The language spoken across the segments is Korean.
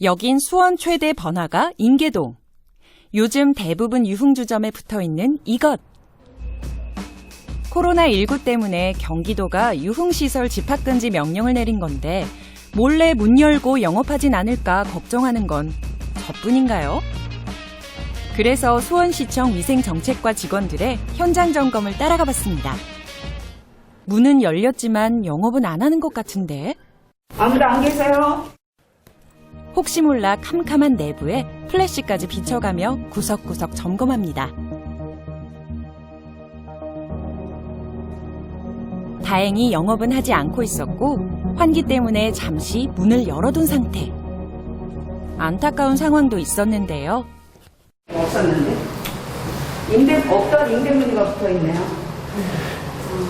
여긴 수원 최대 번화가 인계동. 요즘 대부분 유흥주점에 붙어 있는 이것. 코로나19 때문에 경기도가 유흥시설 집합금지 명령을 내린 건데 몰래 문 열고 영업하진 않을까 걱정하는 건 저뿐인가요? 그래서 수원시청 위생정책과 직원들의 현장 점검을 따라가 봤습니다. 문은 열렸지만 영업은 안 하는 것 같은데 아무도 안 계세요? 혹시 몰라 캄캄한 내부에 플래시까지 비춰가며 구석구석 점검합니다. 다행히 영업은 하지 않고 있었고 환기 때문에 잠시 문을 열어둔 상태. 안타까운 상황도 있었는데요. 없었는데. 임대, 없던 임대문이가 붙어 있네요.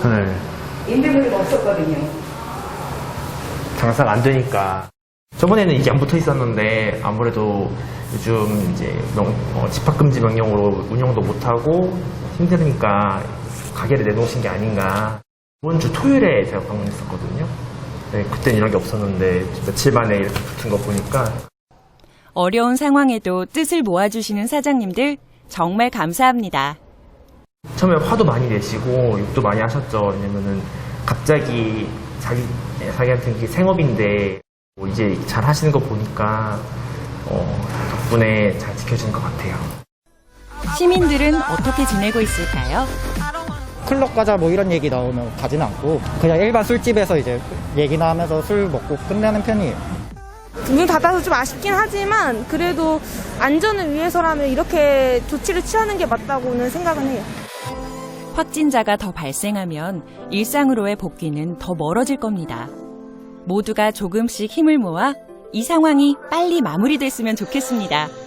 네. 임대문이가 없었거든요. 장사가 안 되니까. 저번에는 이게 안 붙어 있었는데 아무래도 요즘 이제 명, 어, 집합금지 명령으로 운영도 못하고 힘드니까 가게를 내놓으신 게 아닌가. 이번 주 토요일에 제가 방문했었거든요. 네, 그때는 이런 게 없었는데 며칠 만에 이렇게 붙은 거 보니까 어려운 상황에도 뜻을 모아주시는 사장님들 정말 감사합니다. 처음에 화도 많이 내시고 욕도 많이 하셨죠. 왜냐면은 갑자기 자기 자기한테 이게 생업인데 뭐 이제 잘 하시는 거 보니까 어, 덕분에 잘 지켜지는 것 같아요. 시민들은 어떻게 지내고 있을까요? 클럽 가자 뭐 이런 얘기 나오면 가지는 않고 그냥 일반 술집에서 이제 얘기나 하면서 술 먹고 끝내는 편이에요. 문 닫아서 좀 아쉽긴 하지만 그래도 안전을 위해서라면 이렇게 조치를 취하는 게 맞다고는 생각은 해요. 확진자가 더 발생하면 일상으로의 복귀는 더 멀어질 겁니다. 모두가 조금씩 힘을 모아 이 상황이 빨리 마무리됐으면 좋겠습니다.